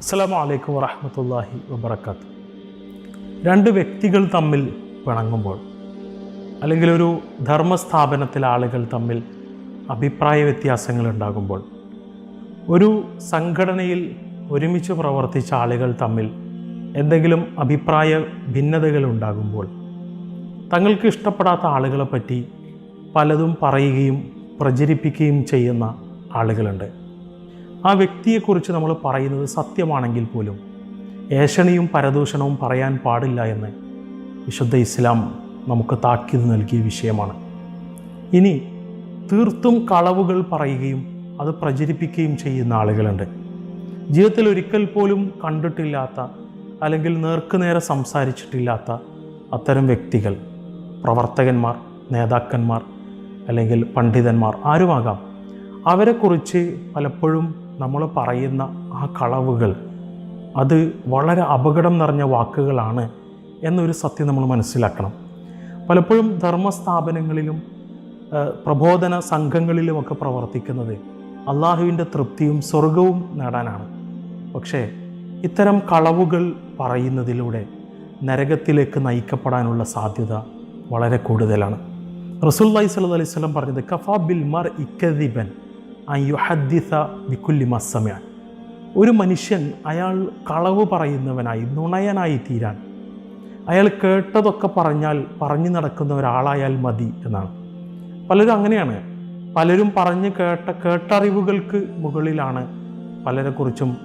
അസ്സാം വലൈക്കും വറഹമത്തല്ലാഹി വബർക്കാത്ത് രണ്ട് വ്യക്തികൾ തമ്മിൽ പിണങ്ങുമ്പോൾ അല്ലെങ്കിൽ ഒരു ധർമ്മസ്ഥാപനത്തിലെ ആളുകൾ തമ്മിൽ അഭിപ്രായ വ്യത്യാസങ്ങൾ ഉണ്ടാകുമ്പോൾ ഒരു സംഘടനയിൽ ഒരുമിച്ച് പ്രവർത്തിച്ച ആളുകൾ തമ്മിൽ എന്തെങ്കിലും അഭിപ്രായ ഭിന്നതകൾ ഉണ്ടാകുമ്പോൾ തങ്ങൾക്ക് ഇഷ്ടപ്പെടാത്ത ആളുകളെ പറ്റി പലതും പറയുകയും പ്രചരിപ്പിക്കുകയും ചെയ്യുന്ന ആളുകളുണ്ട്. ആ വ്യക്തിയെക്കുറിച്ച് നമ്മൾ പറയുന്നത് സത്യമാണെങ്കിൽ പോലും ഏഷണിയും പരദൂഷണവും പറയാൻ പാടില്ല എന്ന് വിശുദ്ധ ഇസ്ലാം നമുക്ക് താക്കീത് നൽകിയ വിഷയമാണ്. ഇനി തീർത്തും കളവുകൾ പറയുകയും അത് പ്രചരിപ്പിക്കുകയും ചെയ്യുന്ന ആളുകളുണ്ട്. ജീവിതത്തിൽ ഒരിക്കൽ പോലും കണ്ടിട്ടില്ലാത്ത അല്ലെങ്കിൽ നേർക്കുനേരെ സംസാരിച്ചിട്ടില്ലാത്ത അത്തരം വ്യക്തികൾ പ്രവർത്തകന്മാർ നേതാക്കന്മാർ അല്ലെങ്കിൽ പണ്ഡിതന്മാർ ആരുമാകാം? അവരെക്കുറിച്ച് പലപ്പോഴും നമ്മൾ പറയുന്ന ആ കളവുകൾ അത് വളരെ അപകടം നിറഞ്ഞ വാക്കുകളാണ് എന്നൊരു സത്യം നമ്മൾ മനസ്സിലാക്കണം. പലപ്പോഴും ധർമ്മസ്ഥാപനങ്ങളിലും പ്രബോധന സംഘങ്ങളിലുമൊക്കെ പ്രവർത്തിക്കുന്നത് അള്ളാഹുവിന്റെ തൃപ്തിയും സ്വർഗവും നേടാനാണ്. പക്ഷേ ഇത്തരം കളവുകൾ പറയുന്നതിലൂടെ നരകത്തിലേക്ക് നയിക്കപ്പെടാനുള്ള സാധ്യത വളരെ കൂടുതലാണ്. റസൂൽ അലൈഹി സ്വലം പറഞ്ഞത് കഫാ ബിൽ മർ ഇക്കദിബൻ യുഹദ്ദിസ ബിക്കുല്ലി മസ്സമയാൻ ഒരു മനുഷ്യൻ അയാൾ കളവ് പറയുന്നവനായി നുണയനായി തീരാൻ. അയാൾ കേട്ടതൊക്കെ പറഞ്ഞാൽ പറഞ്ഞു നടക്കുന്ന ഒരാളായാൽ മതി എന്നാണ്. പലരും അങ്ങനെയാണ്. പലരും പറഞ്ഞ് കേട്ട കേട്ടറിവുകൾക്ക് മുകളിലാണ് പലരെക്കുറിച്ചും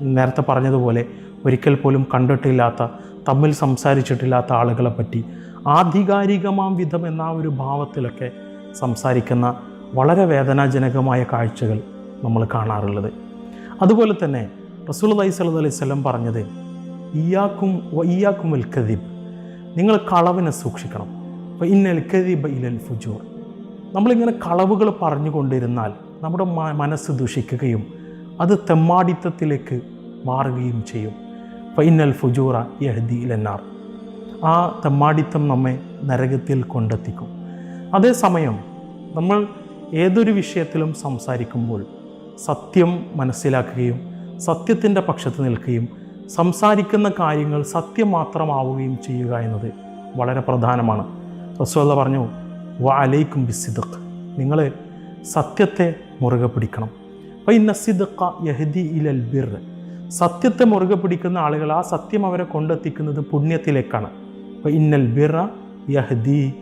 നേരത്തെ പറഞ്ഞതുപോലെ ഒരിക്കൽ പോലും കണ്ടിട്ടില്ലാത്ത തമ്മിൽ സംസാരിച്ചിട്ടില്ലാത്ത ആളുകളെ പറ്റി ആധികാരികമാം വിധം എന്ന ഒരു ഭാവത്തിലൊക്കെ സംസാരിക്കുന്ന വളരെ വേദനാജനകമായ കാഴ്ചകൾ നമ്മൾ കാണാറുള്ളത്. അതുപോലെ തന്നെ റസൂൽ അലൈഹി അലൈഹി സ്വലം പറഞ്ഞത് ഇയാക്കും ഇയാക്കും എൽ കദീബ്. നിങ്ങൾ കളവിനെ സൂക്ഷിക്കണം. അപ്പോൾ ഇന്നൽ കദീബ് ഇലൽ ഫുജൂർ. നമ്മളിങ്ങനെ കളവുകൾ പറഞ്ഞുകൊണ്ടിരുന്നാൽ നമ്മുടെ മനസ്സ് ദുഷിക്കുകയും അത് തെമ്മാടിത്തത്തിലേക്ക് മാറുകയും ചെയ്യും. ഫൈനൽ ഫുജൂറ യഹദി ഇലന്നാർ ആ തെമ്മാടിത്തം നമ്മെ നരകത്തിൽ കൊണ്ടെത്തിക്കും. അതേസമയം നമ്മൾ ഏതൊരു വിഷയത്തിലും സംസാരിക്കുമ്പോൾ സത്യം മനസ്സിലാക്കുകയും സത്യത്തിന്റെ പക്ഷത്ത് നിൽക്കുകയും സംസാരിക്കുന്ന കാര്യങ്ങൾ സത്യം മാത്രമാവുകയും ചെയ്യുക എന്നത് വളരെ പ്രധാനമാണ്. റസോല്ല പറഞ്ഞു വ അലൈക്കും ബിസിദഖ്. നിങ്ങൾ സത്യത്തെ മുറുകെ പിടിക്കണം. അപ്പോൾ ഇന്ന സിദഖ യഹദി ഇലൽ ബിർ. സത്യത്തെ മുറുകെ പിടിക്കുന്ന ആളുകൾ ആ സത്യം അവരെ കൊണ്ടെത്തിക്കുന്നത് പുണ്യത്തിലേക്കാണ്. അപ്പോൾ ഇന്നൽ ബിറ യഹദി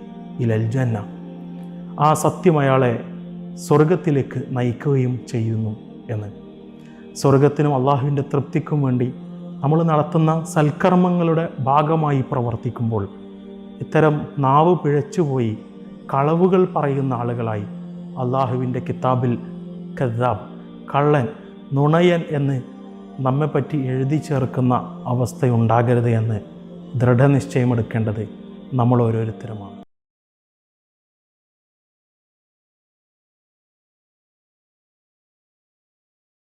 ഇലൽ ജന്ന. ആ സത്യം അയാളെ സ്വർഗത്തിലേക്ക് നയിക്കുകയും ചെയ്യുന്നു എന്ന്. സ്വർഗത്തിനും അള്ളാഹുവിന്റെ തൃപ്തിക്കും വേണ്ടി നമ്മൾ നടത്തുന്ന സൽക്കർമ്മങ്ങളുടെ ഭാഗമായി പ്രവർത്തിക്കുമ്പോൾ ഇത്തരം നാവ് പിഴച്ചുപോയി കളവുകൾ പറയുന്ന ആളുകളായി അള്ളാഹുവിന്റെ കിതാബിൽ കദ്ദാബ് കള്ളൻ നുണയൻ എന്ന് നമ്മെപ്പറ്റി എഴുതി ചേർക്കുന്ന അവസ്ഥയുണ്ടാകരുത് എന്ന് ദൃഢനിശ്ചയമെടുക്കേണ്ടത് നമ്മൾ ഓരോരുത്തരുമാണ്.